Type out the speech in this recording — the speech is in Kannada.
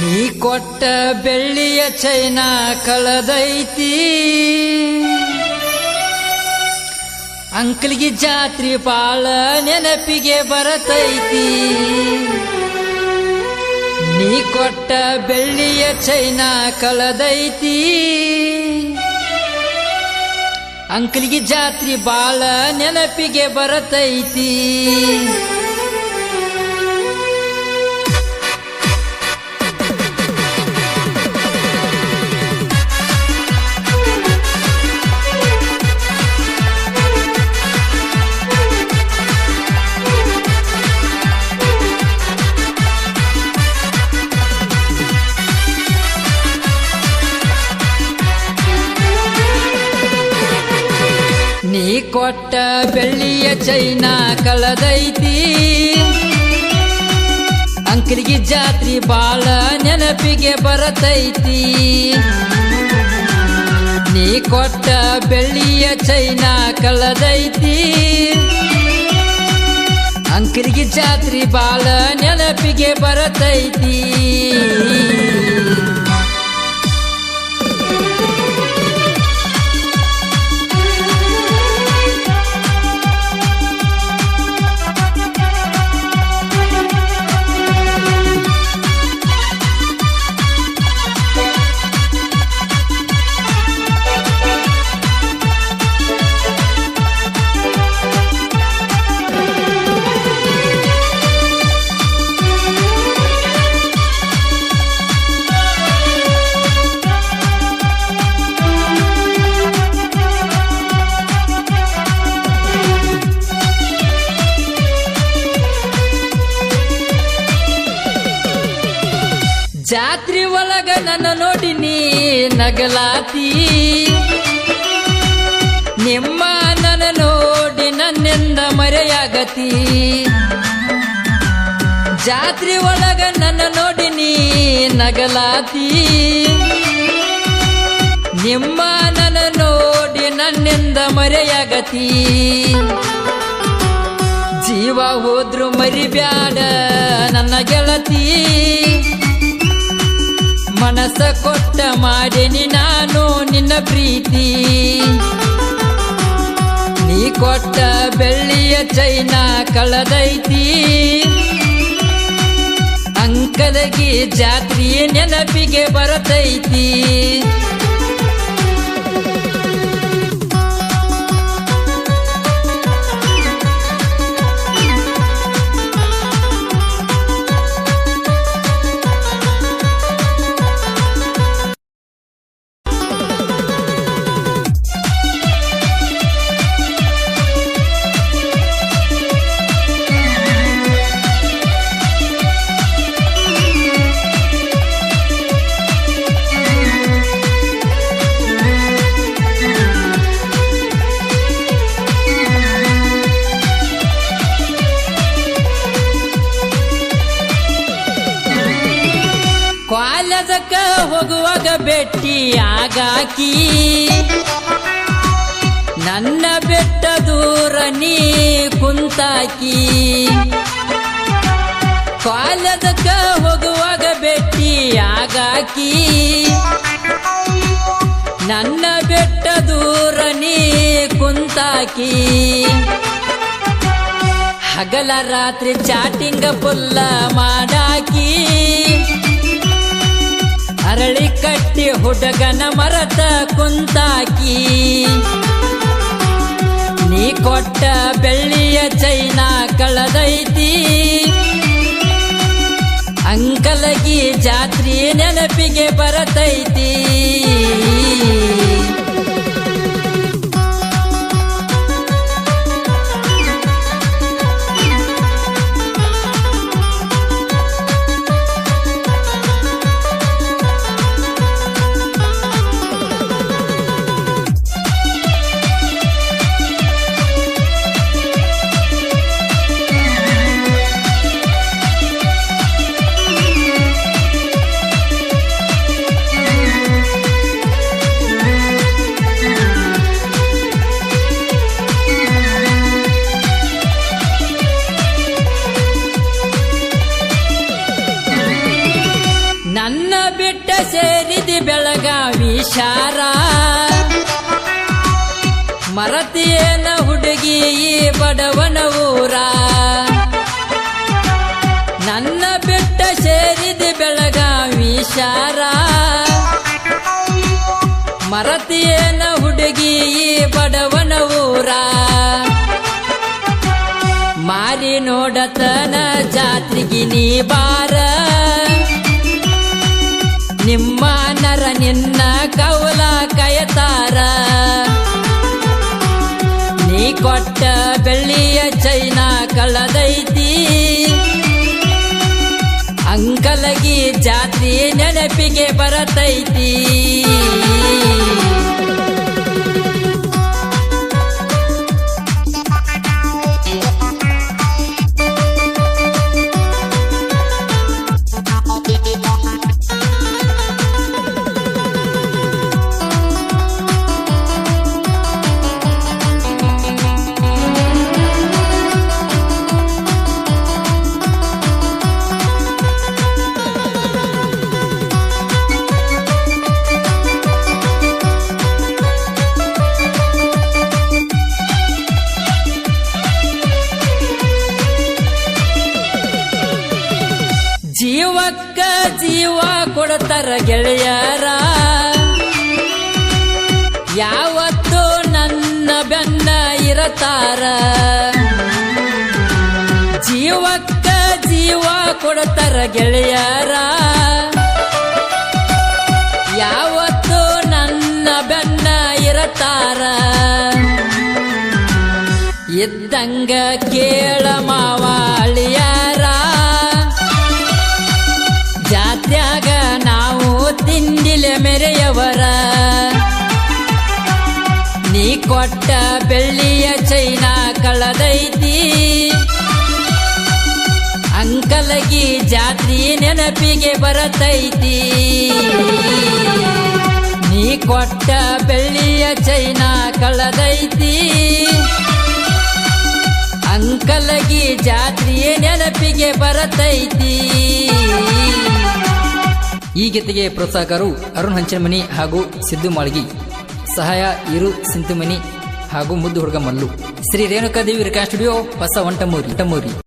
ನೀ ಕೊಟ್ಟ ಬೆಳ್ಳಿಯ ಚೈನಾ ಕಳದೈತಿ. ಅಂಕಲ್ಗೆ ಜಾತ್ರಿ ಬಾಳ ನೆನಪಿಗೆ ಬರತೈತಿ. ನೀ ಕೊಟ್ಟ ಬೆಳ್ಳಿಯ ಚೈನಾ ಕಳದೈತಿ. ಅಂಕಲ್ಗೆ ಜಾತ್ರಿ ಬಾಳ ನೆನಪಿಗೆ ಬರತೈತಿ. ಚೈನಾ ಕಳದೈತಿ ಅಂಕಲಿಗೆ ಜಾತ್ರಿ ಬಾಳ ನೆನಪಿಗೆ ಬರತೈತಿ. ನೀ ಕೊಟ್ಟ ಬೆಳ್ಳಿಯ ಚೈನಾ ಕಳದೈತಿ ಅಂಕಲಿಗೆ ಜಾತ್ರಿ ಬಾಳ ನೆನಪಿಗೆ ಬರತೈತಿ. ಜಾತ್ರಿ ಒಳಗ ನನ್ನ ನೋಡಿ ನೀ ನಗಲಾತಿ. ನಿಮ್ಮ ನನ್ನ ನೋಡಿ ನನ್ನಿಂದ ಮರೆಯಾಗತಿ. ಜಾತ್ರಿ ಒಳಗ ನನ್ನ ನೋಡಿ ನೀ ನಗಲಾತಿ. ನಿಮ್ಮ ನನ್ನ ನೋಡಿ ನನ್ನಿಂದ ಮರೆಯಾಗತಿ. ಜೀವ ಹೋದ್ರು ಮರಿಬ್ಯಾಡ ನನ್ನ ಗೆಳತಿ. ಮನಸ್ಸ ಕೊಟ್ಟ ಮಾಡೇನಿ ನಾನು ನಿನ್ನ ಪ್ರೀತಿ. ನೀ ಕೊಟ್ಟ ಬೆಳ್ಳಿಯ ಚೈನ ಕಳದೈತಿ. ಅಂಕದಗಿ ಜಾತ್ರಿ ನೆನಪಿಗೆ ಬರತೈತಿ. ಭೇಟಿ ಆಗಾಕಿ ನನ್ನ ಬೆಟ್ಟ ದೂರ ನೀ ಕುಂತಾಕಿ. ಕಾಲದಕ್ಕ ಹೋಗುವಾಗ ಬೆಟ್ಟಿ ಆಗಾಕಿ ನನ್ನ ಬೆಟ್ಟ ದೂರ ನೀ ಕುಂತಾಕಿ. ಹಗಲ ರಾತ್ರಿ ಚಾಟಿಂಗ ಪುಲ್ಲ ಮಾಡಾಕಿ ಅರಳಿ ಕಟ್ಟಿ ಹುಡುಗನ ಮರತ ಕುಂತಾಕಿ. ನೀ ಕೊಟ್ಟ ಬೆಳ್ಳಿಯ ಚೈನಾ ಕಳದೈತಿ. ಅಂಕಲಗಿ ಜಾತ್ರಿ ನೆನಪಿಗೆ ಬರತೈತಿ. ಬೆಳಗಾವಿ ಶಾರ. ಮರತಿಯೇನ ಹುಡುಗಿ ಈ ಬಡವನ ಊರ. ನನ್ನ ಬಿಟ್ಟ ಸೇರಿದ ಬೆಳಗಾವಿ ಶಾರ. ಮರತಿಯೇನ ಹುಡುಗಿ ಈ ಬಡವನ ಊರ. ಮಾರಿ ನೋಡತನ ಜಾತ್ರೆಗೆ ನೀ ಬಾರ. ನಿಮ್ಮ ನರ ನಿನ್ನ ಕೌಲ ಕಯತಾರ. ನೀ ಕೊಟ್ಟ ಬೆಳ್ಳಿಯ ಚೈನಾ ಕಳದೈತಿ. ಅಂಕಲಗಿ ಜಾತಿ ನೆನಪಿಗೆ ಬರತೈತಿ. ಜೀವಕ್ಕ ಜೀವ ಕೊಡ್ತಾರ ಗೆಳೆಯರ. ಯಾವತ್ತು ನನ್ನ ಬೆನ್ನ ಇರತಾರ. ಜೀವಕ್ಕ ಜೀವ ಕೊಡ್ತಾರ ಗೆಳೆಯರ. ಯಾವತ್ತು ನನ್ನ ಬೆನ್ನ ಇರತಾರ. ಇದ್ದಂಗ ಕೇಳ ಮಾವಾಳಿಯಾರ ಮೆರೆಯವರ. ನೀ ಕೊಟ್ಟ ಬೆಳ್ಳಿಯ ಚೈನಾ ಕಳದೈತಿ. ಅಂಕಲಗಿ ಜಾತ್ರಿ ನೆನಪಿಗೆ ಬರತೈತಿ. ನೀ ಕೊಟ್ಟ ಬೆಳ್ಳಿಯ ಚೈನಾ ಕಳದೈತಿ. ಅಂಕಲಗಿ ಜಾತ್ರಿ ನೆನಪಿಗೆ ಬರತೈತಿ. ಈ ಗೀತೆಗೆ ಪ್ರೋತ್ಸಾಹಕರು ಅರುಣ್ ಹಂಚನಮನಿ ಹಾಗೂ ಸಿದ್ದು ಮಾಳ್ಗಿ, ಸಹಾಯ ಇರು ಸಿಂತುಮನಿ ಹಾಗೂ ಮುದ್ದು ಹುಡುಗ ಮಲ್ಲು. ಶ್ರೀ ರೇಣುಕಾದೇವಿ ರಿಕಾ ಸ್ಟುಡಿಯೋ, ಹೊಸ ಒಂಟಮೂರಿ ಟಮೂರಿ